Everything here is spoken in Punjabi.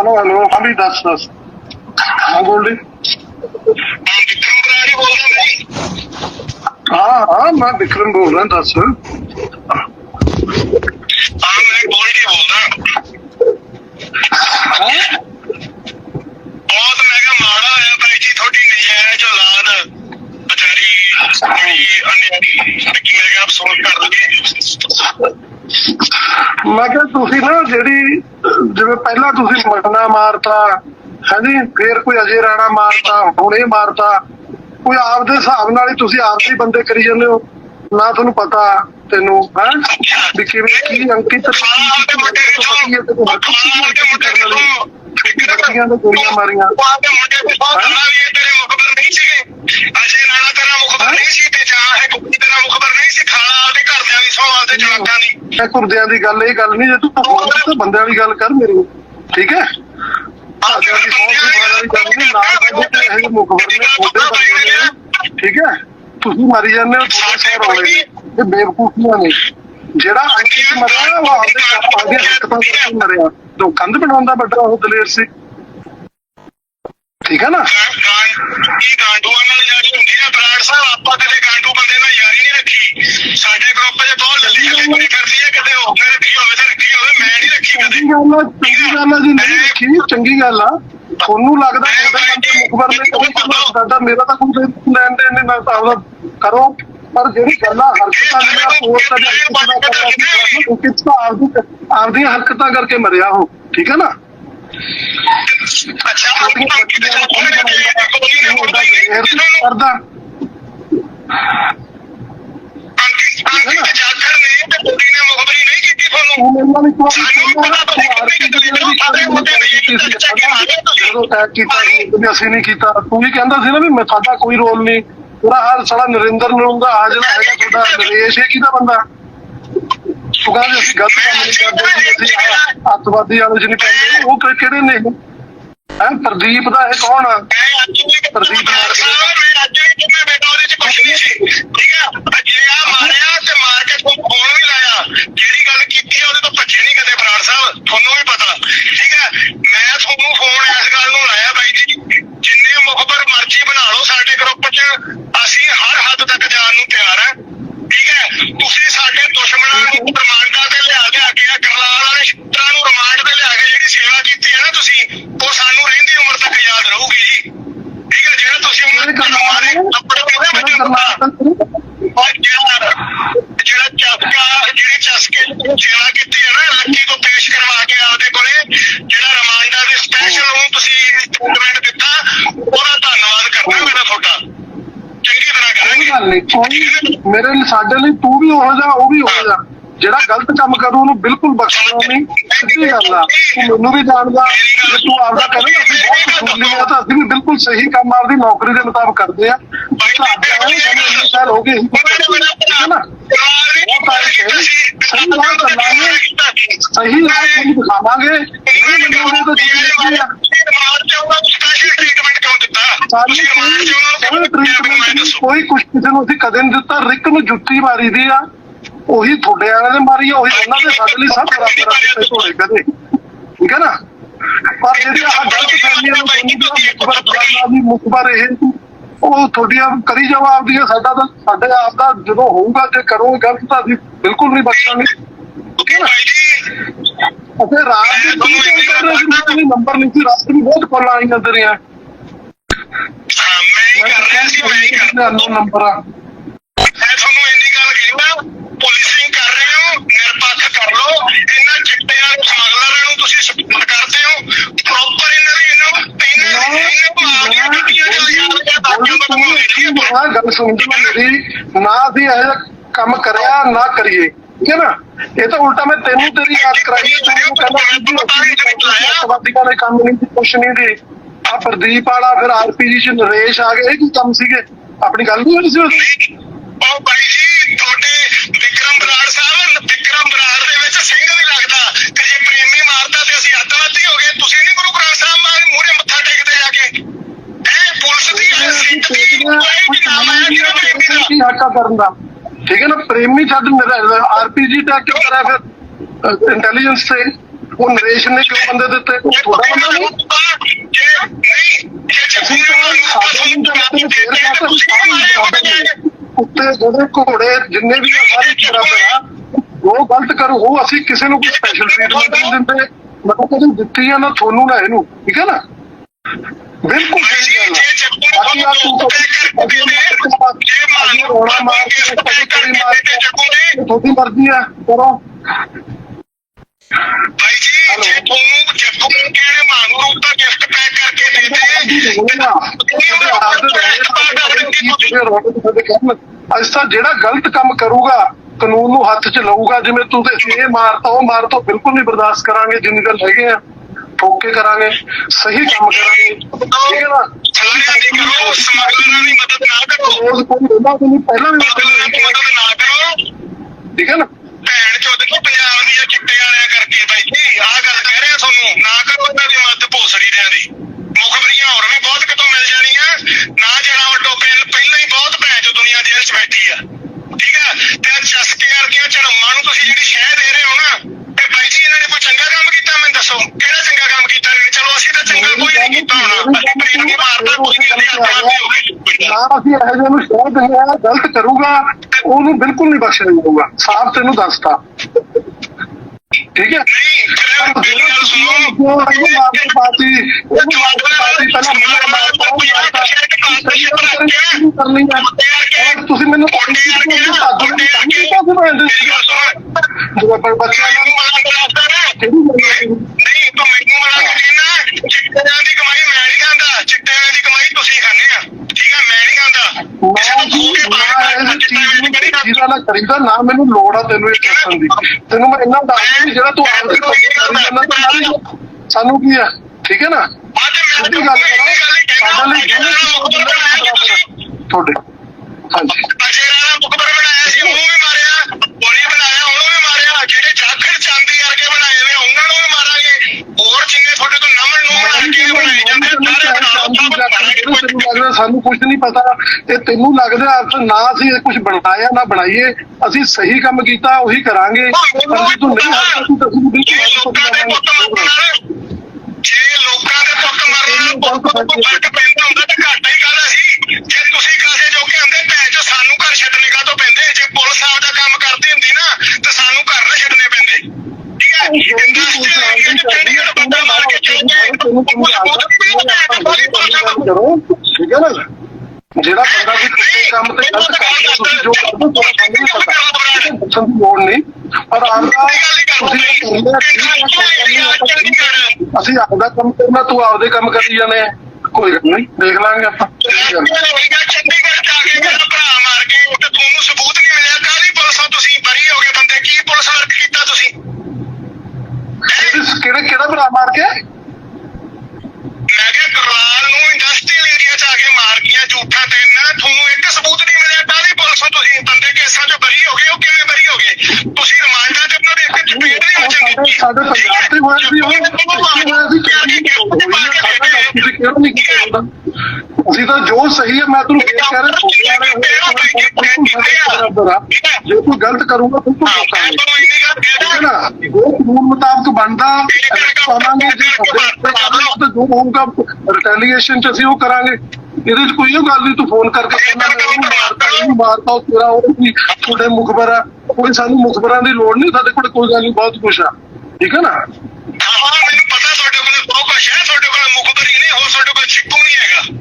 ਹੈਲੋ ਹੈਲੋ ਹਾਂ ਵੀ ਦੱਸ ਦੱਸ। ਹਾਂ ਬੋਲ ਰਹੀ ਵਿਕਰਮ ਬਰਾੜੀ ਬੋਲਦਾ ਨਹੀਂ ਹਾਂ ਹਾਂ ਮੈਂ ਵਿਕਰਮ ਬੋਲ ਰਿਹਾ ਦੱਸ। ਹਾਂ ਮੈਂ ਗੋਲਡੀ ਬੋਲਦਾ। ਬਹੁਤ ਮੈਂ ਕਿਹਾ ਮਾੜਾ ਹੋਇਆ ਕਰ ਮੈਂ ਕਿਹਾ ਤੁਸੀਂ ਨਾ ਜਿਹੜੀ ਜਿਵੇਂ ਪਹਿਲਾਂ ਤੁਸੀਂ ਮਟਨਾ ਮਾਰਤਾ ਹਾਂਜੀ ਫੇਰ ਕੋਈ ਅਜੇ ਰਾਣਾ ਮਾਰਤਾ ਹੁਣ ਇਹ ਮਾਰਤਾ ਕੋਈ ਆਪਦੇ ਹਿਸਾਬ ਨਾਲ ਹੀ ਤੁਸੀਂ ਆਪਦੇ ਹੀ ਬੰਦੇ ਕਰੀ ਜਾਂਦੇ ਹੋ? ਨਾ ਤੁਹਾਨੂੰ ਪਤਾ ਤੈਨੂੰ ਹੈ? ਵੀ ਕਿਵੇਂ ਕੀ ਅੰਕਿਤ ਕੀ ਖਾਲ ਦੇ ਮੁੰਡੇ ਕੀ ਪਤੀ ਇਹ ਕੁਰਦਿਆਂ ਦੀ ਗੱਲ ਇਹ ਗੱਲ ਨਹੀਂ ਜੇ ਤੂੰ ਤਾਂ ਬੰਦਿਆਂ ਦੀ ਗੱਲ ਕਰ ਮੇਰੀ ਠੀਕ ਹੈ? ਸਾਡਿਆਂ ਦੀ ਸੌ ਦੀ ਵਾਲੀ ਗੱਲ ਨਹੀਂ ਨਾ ਸਾਡੇ ਤੇ ਇਹ ਮੁਖਬਰ ਨੇ ਤੁਹਾਡੇ ਬੰਦੇ ਨੇ ਠੀਕ ਹੈ? ਤੁਸੀਂ ਮਾਰੀ ਜਾਂਦੇ ਹੋ ਤੁਹਾਡੇ ਸ਼ਹਿਰ ਵਾਲੇ ਨੇ ਇਹ ਬੇਵਕੂਫੀਆਂ ਨੇ। ਜਿਹੜਾ ਅੰਕਿਤ ਮਰਿਆ ਉਹ ਆਪਦੇ ਆਪਦੇ ਹਰਕਤਾਂ ਕਰਕੇ ਮਰਿਆ। ਤੋ ਕੰਧ ਬਣਾਉਂਦਾ ਵੱਡਾ ਉਹ ਦਲੇਰ ਸੀ। ਠੀਕ ਹੈ ਨਾ? ਕੀ ਗਾਂਡੂਆਂ ਨਾਲ ਯਾਰੀ ਹੁੰਦੀ ਹੈ ਬਰਾੜ ਸਾਹਿਬ ਆਪਾਂ ਕਦੇ ਗਾਂਡੂ ਬੰਦੇ ਨਾਲ ਯਾਰੀ ਨਹੀਂ ਰੱਖੀ। ਸਾਡੇ ਗਰੁੱਪ 'ਚ ਬਹੁਤ ਲੱਲੀ ਹੱਲੀ ਕੁੜੀ ਫਿਰਦੀ ਹੈ ਕਦੇ ਉਹਨੇ ਰੱਖੀ ਹੋਵੇ ਤੇ ਰੱਖੀ ਹੋਵੇ ਮੈਂ ਨਹੀਂ ਰੱਖੀ ਕਦੇ ਚੰਗੀ ਗੱਲ ਆ ਚੰਗੀ ਗੱਲ ਆ ਜੀ ਨਹੀਂ ਰੱਖੀ ਚੰਗੀ ਗੱਲ ਆ। ਤੁਹਾਨੂੰ ਲੱਗਦਾ ਤੁਹਾਡੇ ਬੰਦੇ ਮੁਖਬਰ ਨੇ ਕੋਈ ਕੰਮ ਸਾਡਾ ਮੇਰਾ ਤਾਂ ਕੋਈ ਲੈਣ ਦੇਣ ਨਹੀਂ ਮੈਂ ਤਾਂ ਆਪਦਾ ਕਰੋ। ਪਰ ਜਿਹੜੀ ਗੱਲਾਂ ਹਰਕਤਾਂ ਨੇ ਮੇਰਾ ਪੋਸਟ ਦਾ ਕਰਨਾ ਸੀ ਉਹ ਕਿਸ ਤਾਂ ਆਪਦੀ ਆਪਦੀਆਂ ਹਰਕਤਾਂ ਕਰਕੇ ਮਰਿਆ ਉਹ ਠੀਕ ਹੈ ਨਾ? ਅੱਛਾ ਛੋਟੀਆਂ ਬੱਚੀਆਂ ਨੂੰ ਕੌਣ ਬਣਾਉਂਦਾ ਉਹ ਉਹਦਾ ਜ਼ਹਿਰ ਕਰਦਾ ਅੰਕਿਤ ਜਾਖੜ ਨੇ ਤੇ ਕੁੜੀ ਨੇ ਮੁਖਬਰੀ ਨਹੀਂ ਕੀਤੀ ਤੁਹਾਨੂੰ ਉਹ ਮੇਰੇ ਨਾਲ ਇੱਕ ਵਾਰ ਜਦੋਂ ਟੈਗ ਕੀਤਾ ਵੀ ਅਸੀਂ ਨਹੀਂ ਕੀਤਾ ਤੂੰ ਵੀ ਕਹਿੰਦਾ ਸੀ ਨਾ ਵੀ ਮੈਂ ਸਾਡਾ ਕੋਈ ਰੋਲ ਨਹੀਂ ਪੂਰਾ ਹਾਲ ਸਾਲਾ ਨਰਿੰਦਰ ਨੂੰ ਦਾ ਆ ਜਿਹੜਾ ਹੈਗਾ ਤੁਹਾਡਾ ਨਰੇਸ਼ ਇਹ ਕਿਹਦਾ ਬੰਦਾ ਤੂੰ ਕਹਿੰਦਾ ਅਸੀਂ ਗਲਤ ਕੰਮ ਨਹੀਂ ਕਰਦੇ ਜੀ ਅਸੀਂ ਆਹ ਅੱਤਵਾਦੀ ਵਾਲੇ ਚ ਨਹੀਂ ਪੈਂਦੇ ਉਹ ਕਿ- ਕਿਹੜੇ ਨੇ? ਹੈ ਪ੍ਰਦੀਪ ਦਾ ਇਹ ਕੌਣ ਆ? ਪ੍ਰਦੀਪ ਮਾਰ ਕੇ ਮੈਂ ਅੱਜ ਵੀ ਕਿਵੇਂ ਬੇਟਾ ਉਹਦੇ ਚ ਕੁਝ ਨਹੀਂ ਸੀ ਠੀਕ ਹੈ ਜੇ ਆ ਮਾਰਿਆ ਤੇ ਮਾਰ ਕੇ ਤੂੰ ਫੋਨ ਵੀ ਲਾਇਆ ਜਿਹੜੀ ਗੱਲ ਕੀਤੀ ਆ ਉਹਦੇ ਤੋਂ ਭੱਜੇ ਨਹੀਂ ਕਦੇ ਬਰਾੜ ਸਾਹਿਬ ਤੁਹਾਨੂੰ ਵੀ ਪਤਾ। ਠੀਕ ਹੈ? ਮੈਂ ਤੁਹਾਨੂੰ ਫੋਨ ਇਸ ਗੱਲ ਨੂੰ ਲਾਇਆ ਬਾਈ ਜੀ ਜਿੰਨੇ ਮੁਖਬਰ ਮਰਜ਼ੀ ਬਣਾ ਲਓ ਸਾਡੇ ਗਰੁੱਪ 'ਚ ਅਸੀਂ ਹਰ ਹੱਦ ਤੱਕ ਜਾਣ ਨੂੰ ਤਿਆਰ ਹਾਂ। ਠੀਕ ਹੈ? ਤੁਸੀਂ ਸਾਡੇ ਦੁਸ਼ਮਣਾਂ ਨੂੰ ਰਿਮਾਂਡਾਂ ਤੇ ਲਿਆ ਕੇ ਆ ਕਰਨਾਲ ਵਾਲੇ ਸ਼ੂਟਰਾਂ ਨੂੰ ਰਿਮਾਂਡ ਤੇ ਲਿਆ ਕੇ ਜਿਹੜੀ ਸੇਵਾ ਕੀਤੀ ਹੈ ਨਾ ਤੁਸੀਂ ਉਹ ਸਾਨੂੰ ਰਹਿੰਦੀ ਉਮਰ ਤੱਕ ਯਾਦ ਰਹੂਗੀ ਜੀ। ਠੀਕ ਹੈ? ਜਿਹੜਾ ਤੁਸੀਂ ਉਹਨਾਂ ਨੂੰ ਮਾਰੇ ਆਪਣੇ ਉਹਦੇ ਹੁੰਦਾ ਔਰ ਜਿਹੜਾ ਜਿਹੜਾ ਚਸਕਾ ਜਿਹੜੀ ਚਸਕੇ ਸੇਵਾ ਕੀਤੀ ਹੈ ਨਾ ਲੱਕੀ ਤੋਂ ਪੇਸ਼ ਕਰਵਾ ਕੇ ਆਪਦੇ ਕੋਲੇ ਜਿਹੜਾ ਰਿਮਾਂਡਾਂ ਦੇ ਸਪੈਸ਼ਲ ਨੂੰ ਤੁਸੀਂ ਸਟੇਟਮੈਂਟ ਦਿੱਤਾ ਉਹਦਾ ਧੰਨਵਾਦ ਕਰਦਾ ਮੇਰਾ ਤੁਹਾਡਾ। ਚੰਗੀ ਤਰ੍ਹਾਂ ਕੋਈ ਗੱਲ ਨਹੀਂ ਕੋਈ ਮੇਰੇ ਲਈ ਸਾਡੇ ਲਈ ਤੂੰ ਵੀ ਹੋ ਜਾ ਉਹ ਵੀ ਹੋ ਜਾ। ਜਿਹੜਾ ਗਲਤ ਕੰਮ ਕਰੂ ਉਹਨੂੰ ਬਿਲਕੁਲ ਬਖਸ਼ਣਾ ਨਹੀਂ ਸਿੱਧੀ ਗੱਲ ਆ। ਤੂੰ ਮੈਨੂੰ ਵੀ ਜਾਣਦਾ ਤੂੰ ਆਪਦਾ ਕਰੇ ਅਸੀਂ ਬਹੁਤ ਸੁਣਦੇ ਆ ਤਾਂ ਅਸੀਂ ਵੀ ਬਿਲਕੁਲ ਸਹੀ ਕੰਮ ਆਪਦੀ ਨੌਕਰੀ ਦੇ ਮੁਤਾਬਕ ਕਰਦੇ ਆ ਸਾਡੇ ਆਏ ਸਾਨੂੰ ਇੰਨੇ ਸਾਲ ਹੋ ਗਏ ਅਸੀਂ ਠੀਕ ਹੈ ਨਾ ਉਹ ਤਾਂ ਇਹ ਕਿ ਸਹੀ ਰਾਹ ਚੱਲਾਂਗੇ ਸਹੀ ਰਾਹ ਦਿਖਾਵਾਂਗੇ ਨਹੀਂ ਮੰਨੋਗੇ ਤਾਂ ਤੁਸੀਂ ਕੀ ਆ। ਕੋਈ ਕੁਛ ਕਿਸੇ ਨੂੰ ਅਸੀਂ ਕਦੇ ਨਹੀਂ ਦਿੱਤਾ। ਰਿਕ ਨੂੰ ਜੁੱਤੀ ਮਾਰੀ ਦੀ ਆ। ਉਹੀ ਤੁਹਾਡੇ ਵਾਲਿਆਂ ਨੇ ਮਾਰੀ ਆ ਉਹੀ ਉਹਨਾਂ ਦੇ ਸਾਡੇ ਲਈ ਸਭ ਬਰਾਬਰ ਆ ਢੋਲੇ ਕਦੇ ਠੀਕ ਹੈ ਨਾ? ਪਰ ਜਿਹੜੀ ਆਹ ਗਲਤ ਫੈਮਲੀਆਂ ਨੂੰ ਬਲਾਨਾ ਦੀ ਮੁਖਬਰ ਇਹ ਉਹ ਤੁਹਾਡੀਆਂ ਕਰੀ ਜਾਓ ਆਪਦੀਆਂ ਸਾਡਾ ਤਾਂ ਸਾਡੇ ਆਪ ਦਾ ਜਦੋਂ ਹੋਊਗਾ ਜੇ ਕਰੋਗੇ ਗਲਤ ਤਾਂ ਅਸੀਂ ਬਿਲਕੁਲ ਨਹੀਂ ਬਖਸ਼ਾਂਗੇ ਠੀਕ ਹੈ ਨਾ? ਅਤੇ ਰਾਤ ਦੇ ਕਰ ਰਹੇ ਸੀ ਕੋਈ ਨੰਬਰ ਨਹੀਂ ਸੀ ਰਾਤ ਨੂੰ ਬਹੁਤ ਕਾਲਾਂ ਆਈਆਂ ਮੈਂ ਸੀ ਨੰਬਰ ਆ। ਪੁਲਿਸਿੰਗ ਕਰ ਰਹੇ ਹੋ ਨਿਰਪੱਖ ਕਰ ਲੋ ਇਹਨਾਂ ਚਿੱਟਿਆਂ ਸਮਗਲਰਾਂ ਨੂੰ ਤੁਸੀਂ ਸਪੋਰਟ ਕਰਦੇ ਹੋ ਪ੍ਰੋਪਰ ਇਹਨਾਂ ਦੀ ਇਹਨਾਂ ਨੂੰ ਇਹਨਾਂ ਇਹਨਾਂ ਮਾਰੀਆਂ ਟੁੱਟੀਆਂ ਜਾਂ ਯਾਰ ਜਾਂ ਦਾਜੀਆਂ ਦਾ ਬਣਾਉਂਦੇ ਨਹੀਂ ਹਾਂ ਗੱਲ ਸੁਣ ਜੀ ਮੇਰੀ ਨਾ ਅਸੀਂ ਇਹ ਕੰਮ ਕਰਿਆ ਨਾ ਕਰੀਏ। ਠੀਕ ਹੈ ਨਾ? ਇਹ ਤਾਂ ਉਲਟਾ ਮੈਂ ਤੈਨੂੰ ਤੇਰੀ ਯਾਦ ਕਰਾਈ ਹੈ, ਤੈਨੂੰ ਕਹਿੰਦਾ ਅੱਤਵਾਦੀਆਂ ਦੇ ਕੰਮ ਨਹੀਂ ਸੀ ਕੁਛ ਨਹੀਂ ਦੀ ਆ ਪ੍ਰਦੀਪ ਵਾਲਾ ਫਿਰ ਆਰਪੀਜੀ ਚ ਨਰੇਸ਼ ਆ ਗਏ ਇਹ ਕੀ ਕੰਮ ਸੀਗੇ? ਆਪਣੀ ਗੱਲ ਨਹੀਂ ਹੋਈ ਸੀ ਉਹ ਬਾਈ ਜੀ ਤੁਹਾਡੇ ਵਿਕਰਮ ਬਰਾੜ ਸਾਹਿਬ ਵਿਕਰਮ ਬਰਾੜ ਦੇ ਵਿੱਚ ਸਿੰਘ ਵੀ ਲੱਗਦਾ। ਤੇ ਜੇ ਪ੍ਰੇਮੀ ਮਾਰਦਾ ਤੇ ਅਸੀਂ ਅੱਤਵਾਦੀ ਹੋ ਗਏ। ਤੁਸੀਂ ਨਹੀਂ ਗੁਰੂ ਗ੍ਰੰਥ ਸਾਹਿਬ ਮਾਰ ਮੂਹਰੇ ਮੱਥਾ ਟੇਕਦੇ ਜਾ ਕੇ। ਇਹ ਪੁਲਿਸ ਦੀ ਸਿੱਧ ਦੀ ਕੋਈ ਵੀ ਨਾਮ ਆਇਆ ਜਿਹੜਾ ਪ੍ਰੇਮੀ ਦਾ। ਹੱਕਾ ਕਰਨ ਦਾ। ਠੀਕ ਹੈ ਨਾ? ਪ੍ਰੇਮੀ ਛੱਡ ਮੇਰਾ ਆਰਪੀਜੀ ਟੈਕ ਕਿਉਂ ਕਰਿਆ ਫਿਰ? ਇੰਟੈਲੀਜੈਂਸ ਤੇ। ਉਹ ਨਰੇਸ਼ ਨੇ ਕਿਉਂ ਬੰਦੇ ਦਿੱਤੇ? ਉਹ ਤੁਹਾਡਾ ਬੰਦਾ ਉੱਤੇ ਜਿਹੜੇ ਘੋੜੇ, ਜਿੰਨੇ ਵੀ ਸਾਰੇ ਬਰਾਬਰ ਆ ਉਹ ਗਲਤ ਕਰੋ, ਉਹ ਅਸੀਂ ਕਿਸੇ ਨੂੰ ਕੋਈ ਸਪੈਸ਼ਲ ਟ੍ਰੀਟਮੈਂਟ ਨਹੀਂ ਦਿੰਦੇ। ਮਤਲਬ ਕਦੇ ਦਿੱਤੀ ਆ ਨਾ, ਤੁਹਾਨੂੰ ਨਾ ਇਹਨੂੰ। ਠੀਕ ਹੈ ਨਾ? ਬਿਲਕੁਲ ਸਹੀ ਗੱਲ ਆ। ਬਾਕੀ ਆ ਤੂੰ ਅਜੇ ਰੋਣਾ ਮਾਰ ਕੇ ਕਦੇ ਕਦੀ ਮਾਰ ਕੇ ਤੁਹਾਡੀ ਮਰਜ਼ੀ ਆ ਕਰੋ ਭਾਈ ਜੀ ਜੇ ਤੁਹਾਨੂੰ ਜੱਗੂ ਕਿਹੜੇ ਮਾਂਗੂ ਰੂਪ ਗਿਫਟ ਪੈਕ ਕਰਕੇ ਦੇ ਦੇ ਅੱਜ ਤਾਂ ਜਿਹੜਾ ਗਲਤ ਕੰਮ ਕਰੂਗਾ, ਕਾਨੂੰਨ ਨੂੰ ਹੱਥ 'ਚ ਲਊਗਾ, ਜਿਵੇਂ ਤੂੰ ਤੇ ਇਹ ਮਾਰਤਾ, ਉਹ ਮਾਰਤਾ ਉਹ ਬਿਲਕੁਲ ਨਹੀਂ ਬਰਦਾਸ਼ਤ ਕਰਾਂਗੇ ਜਿੰਨੀ ਗੱਲ ਹੈਗੇ ਆ। ਠੋਕ ਕੇ ਕਰਾਂਗੇ ਸਹੀ ਕੰਮ ਕਰਾਂਗੇ। ਠੀਕ ਹੈ ਨਾ? ਸਾਰਿਆਂ ਦੀ ਕਰੋ ਸਮਗਲਰਾਂ ਦੀ ਮਦਦ ਨਾ ਕਰੋ। ਰੋਜ਼ ਕੋਈ ਨੂੰ ਪਹਿਲਾਂ ਵੀ ਦੀ ਮਦਦ ਨਾ ਕਰੋ। ਠੀਕ ਹੈ ਨਾ? ਭੈਣ ਚੋਦ ਨੂੰ ਪੰਜਾਬ ਦੀ ਚਿੱਟੇ ਵਾਲਿਆਂ ਕਰਕੇ ਬਾਈ ਜੀ ਆਹ ਗੱਲ ਕਹਿ ਰਿਹਾ ਤੁਹਾਨੂੰ ਨਾ ਕਰੋ ਉਹਨਾਂ ਦੀ ਮਦਦ ਭੋਸੜੀ ਦਿਆਂ ਦੀ। ਮੁਖਬਰੀਆਂ ਹੋਰ ਵੀ ਬਹੁਤ ਕਿਤੋਂ ਮਿਲ ਜਾਣੀਆਂ। ਨਾ ਜਣਾ ਵੱਡੋ ਪਹਿਲ ਪਹਿਲਾਂ ਹੀ ਬਹੁਤ ਭੈਣ ਚੋ ਦੁਨੀਆ ਜੇਲ੍ਹ 'ਚ ਬੈਠੀ ਆ। ਠੀਕ ਆ ਤੇ ਆਹ ਚਸਕੇ ਵਰਗੀਆਂ ਝੜਮਾਂ ਨੂੰ ਤੁਸੀਂ ਜਿਹੜੀ ਸ਼ਹਿ ਦੇ ਰਹੇ ਹੋ ਨਾ ਤੇ ਬਾਈ ਜੀ ਇਹਨਾਂ ਨੇ ਕੋਈ ਚੰਗਾ ਕੰਮ ਕੀਤਾ ਮੈਨੂੰ ਦੱਸੋ। ਕਿਹੜਾ ਨਾ ਅਸੀਂ ਇਹੋ ਜਿਹੇ ਨੂੰ ਸ਼ਹਿ ਦਿੰਦੇ ਆ ਗਲਤ ਕਰੂਗਾ ਉਹਨੂੰ ਬਿਲਕੁਲ ਨਹੀਂ ਬਖਸ਼ਿਆ ਜਾਊਗਾ। ਸਾਫ਼ ਤੈਨੂੰ ਦੱਸਤਾ। ਠੀਕ ਹੈ? ਨਹੀਂ ਫਿਰ ਮੇਰੀ ਗੱਲ ਸੁਣੋ ਉਹ ਇਹਨੂੰ ਮਾਰਦੀ ਪਾਰਟੀ ਇਹਨੂੰ ਮਾਰਦੀ ਪਾਰਟੀ ਪਹਿਲਾਂ ਮੈਨੂੰ ਮਾਰਦਾ ਉਹ ਮਾਰਦਾ ਕੀ ਕਰਨੀ ਹੈ ਔਰ ਤੁਸੀਂ ਮੈਨੂੰ ਕੋਟੇ ਵਰਗੇ ਨਾ ਕੋਟੇ ਵਰਗੇ ਮੇਰੀ ਗੱਲ ਸੁਣ ਬੱਚਿਆਂ ਮੈਨੂੰ ਮਨਾ ਕਰਾਤਾ ਨਾ ਨਹੀਂ ਤੂੰ ਮੈਨੂੰ ਮਨਾ ਕੇ ਕਹਿਣਾ ਚਿੱਟਿਆਂ ਦੀ ਕਮਾਈ ਮੈਂ ਨਹੀਂ ਖਾਂਦਾ ਚਿੱਟਿਆਂ ਦੀ ਕਮਾਈ ਤੁਸੀਂ ਖਾਂਦੇ ਆ ਠੀਕ ਹੈ ਮੈਂ ਨਹੀਂ ਖਾਂਦਾ ਕਿਸੇ ਮੈਂ ਨੂੰ ਖੋ ਕੇ ਪਾਇਆ ਮੈਂ ਇਸ ਚਿੱਟਿਆਂ ਚੀਜ਼ ਦੀ ਨੂੰ ਕਮਾਈ ਚੀਜ਼ਾਂ ਨਾਲ ਕਰੀਦਾ ਨਾ ਮੈਨੂੰ ਲੋੜ ਆ ਤੈਨੂੰ ਇਹ ਦੱਸਣ ਦੀ। ਤੈਨੂੰ ਮੈਂ ਇੰਨਾ ਦੱਸ ਵੀ ਜਿਹੜਾ ਤੂੰ ਤਾਂ ਨਾਲ ਹੀ ਸਾਨੂੰ ਕੀ ਆ? ਠੀਕ ਹੈ ਨਾ? ਸਿੱਧੀ ਗੱਲ ਕਰੋ। ਸਾਡੇ ਲਈ ਤੁਹਾਡੇ ਹਾਂਜੀ ਅਜੇ ਰਾਣਾ ਮੁਖਬਰ ਬਣਾਇਆ ਸੀ ਉਹਨੂੰ ਵੀ ਮਾਰਿਆ ਗੋਲੀ ਬਣਾਇਆ ਉਹਨੂੰ ਵੀ ਮਾਰਿਆ ਜਿਹੜੇ ਜਾਖੜ ਚਾਂਦੀ ਵਰਗੇ ਬਣਾਏ ਨੇ ਉਹਨਾਂ ਨੂੰ ਵੀ ਮਾਰਾਂਗੇ ਹੋਰ ਜਿੰਨੇ ਤੁਹਾਡੇ ਤੋਂ ਨਮਨ ਨੂੰ ਬਣਾ ਕੇ ਬਣਾਏ ਜਾਂਦੇ ਆ, ਸਾਰੇ ਬਣਾਓ ਸਭ ਮਾਰਾਂਗੇ ਕੋਈ ਤੈਨੂੰ ਲੱਗਦਾ ਸਾਨੂੰ ਕੁਝ ਨਹੀਂ ਪਤਾ ਤੇ ਤੈਨੂੰ ਲੱਗਦਾ ਨਾ ਅਸੀਂ ਕੁਝ ਬਣਾਇਆ ਨਾ ਬਣਾਈਏ ਅਸੀਂ ਸਹੀ ਕੰਮ ਕੀਤਾ ਉਹੀ ਕਰਾਂਗੇ। ਪਰ ਜੇ ਤੂੰ ਨਹੀਂ ਹੱਸਦਾ ਤੂੰ ਤਾਂ ਦੇ ਬਿਲਕੁਲ ਜੇ ਲੋਕਾਂ ਦੇ ਪੁੱਤ ਮਰਨ ਨਾਲ ਪੁੱਤ ਤੋਂ ਫ਼ਰਕ ਪੈਂਦਾ ਹੁੰਦਾ ਤਾਂ ਘਾਟਾ ਹੀ ਗੱਲ ਸੀ। ਜੇ ਤੁਸੀਂ ਕਾਸੇ ਜੋਗੇ ਹੁੰਦੇ ਭੈਣ ਚੋ ਸਾਨੂੰ ਘਰ ਛੱਡਣੇ ਕਾ ਤੋਂ ਪੈਂਦੇ? ਜੇ ਪੁਲਿਸ ਆਪਦਾ ਕੰਮ ਕਰਦੀ ਹੁੰਦੀ ਨਾ ਤੇ ਸਾਨੂੰ ਘਰ ਨਾ ਛੱਡਣੇ ਪੈਂਦੇ। ਠੀਕ ਹੈ? ਇੰਡਸਟਰੀ ਬੰਦਾ ਮਾਰ ਕੇ ਦਾ ਕਰੋ। ਠੀਕ ਹੈ ਨਾ ਜਿਹੜਾ ਬੰਦਾ ਵੀ ਕਿਸੇ ਕੰਮ ਤੇ ਗਲਤ ਕਰਦਾ ਤੁਸੀਂ ਜੋ ਕਰਦੇ ਹੋ ਤੁਹਾਨੂੰ ਨਹੀਂ ਪਤਾ ਪੁੱਛਣ ਦੀ ਲੋੜ ਨਹੀਂ। ਪਰ ਆਪਦਾ ਤੁਸੀਂ ਕਰਨਾ ਠੀਕ ਹੈ, ਅਸੀਂ ਆਪਦਾ ਕੰਮ ਕਰਨਾ ਤੂੰ ਆਪਦੇ ਕੰਮ ਕਰੀ ਜਾਂਦੇ ਆ। ਕੋਈ ਗੱਲ ਨਹੀਂ ਦੇਖ ਲਾਂਗੇ ਆਪਾਂ। ਚੰਡੀਗੜ੍ਹ ਜਾ ਕੇ ਮੇਰਾ ਭਰਾ ਮਾਰ ਕੇ ਤੇ ਤੁਹਾਨੂੰ ਸਬੂਤ ਨਹੀਂ ਮਿਲਿਆ। ਕਾਹਦੀ ਪੁਲਿਸ ਆ ਤੁਸੀਂ ਬਰੀ ਹੋ ਗਏ ਬੰਦੇ। ਕੀ ਪੁਲਿਸ ਵਰਕ ਕੀਤਾ ਤੁਸੀਂ? ਤੁਸੀਂ ਕਿਹੜੇ ਕਿਹੜਾ ਭਰਾ ਮਾਰ ਕੇ? ਮੈਂ ਕਿਹਾ ਚ ਆ ਕੇ ਮਾਰ ਗਿਆ ਝੂਠਾ ਤੇ ਨਾ ਤੁਹਾਨੂੰ ਇੱਕ ਸਬੂਤ ਨਹੀਂ ਮਿਲਿਆ ਕਾਹਦੀ ਪੁਲਿਸ ਹੋ ਤੁਸੀਂ ਬੰਦੇ ਕੇਸਾਂ ਚ ਬਰੀ ਹੋ ਗਏ ਉਹ ਕਿਵੇਂ ਬਰੀ ਹੋ ਗਏ? ਤੁਸੀਂ ਰਿਮਾਂਡਾਂ ਚ ਉਹਨਾਂ ਦੇ ਇੱਕ ਚਪੇਟ ਨਹੀਂ ਵਜਣਗੇ ਸਾਡੇ ਪੰਜਾਬ ਤੇ ਹੋਇਆ ਸੀ ਉਹ ਇੱਥੇ ਹੋਇਆ ਸੀ ਤੁਸੀਂ ਕਿਉਂ ਨਹੀਂ ਕੀਤਾ ਅਸੀਂ ਤਾਂ ਜੋ ਸਹੀ ਹੈ ਮੈਂ ਤੁਹਾਨੂੰ ਫੇਰ ਕਹਿ ਰਿਹਾ ਬਰਾਬਰ ਆ। ਜੇ ਕੋਈ ਗਲਤ ਕਰੂਗਾ ਬਿਲਕੁਲ ਮੈਂ ਰੋਕਾਂਗੇ ਤੁਹਾਨੂੰ ਇੰਨੀ ਗੱਲ ਕਹਿ ਠੀਕ ਹੈ ਦਾਂ ਨਾ ਜੋ ਕਾਨੂੰਨ ਮੁਤਾਬਕ ਬਣਦਾ ਪਾਵਾਂਗੇ ਜੇ ਸਾਡੇ ਉੱਤੇ ਕਾਬਲ ਤੇ ਜੋ ਹੋਊਗਾ ਰਿਟੈਲੀਏਸ਼ਨ ਚ ਅਸੀਂ ਉਹ ਕਰਾਂਗੇ। ਇਹਦੇ ਵਿੱਚ ਕੋਈ ਗੱਲ ਨਹੀਂ ਤੂੰ ਫੋਨ ਕਰਕੇ ਕਹਿੰਦਾ ਮੈਨੂੰ ਮਾਰਤਾ ਇਹਨੂੰ ਮਾਰਤਾ ਉਹ ਤੇਰਾ ਉਹ ਵੀ ਤੁਹਾਡੇ ਮੁਖਬਰਾ ਕੋਈ ਸਾਨੂੰ ਮੁਖਬਰਾਂ ਦੀ ਲੋੜ ਨਹੀਂ ਸਾਡੇ ਕੋਲ ਕੋਈ ਗੱਲ ਨਹੀਂ ਬਹੁਤ ਕੁਛ ਆ। ਠੀਕ ਹੈ ਨਾ? ਹਾਂ ਮੈਨੂੰ ਪਤਾ ਤੁਹਾਡੇ ਕੋਲ ਬਹੁਤ ਕੁਛ ਆ ਤੁਹਾਡੇ ਕੋਲ ਮੁਖਬਰੀ ਨਹੀਂ ਹੋਰ ਤੁਹਾਡੇ ਕੋਲ ਚਿੱਕੂ ਨਹੀਂ ਹੈਗਾ।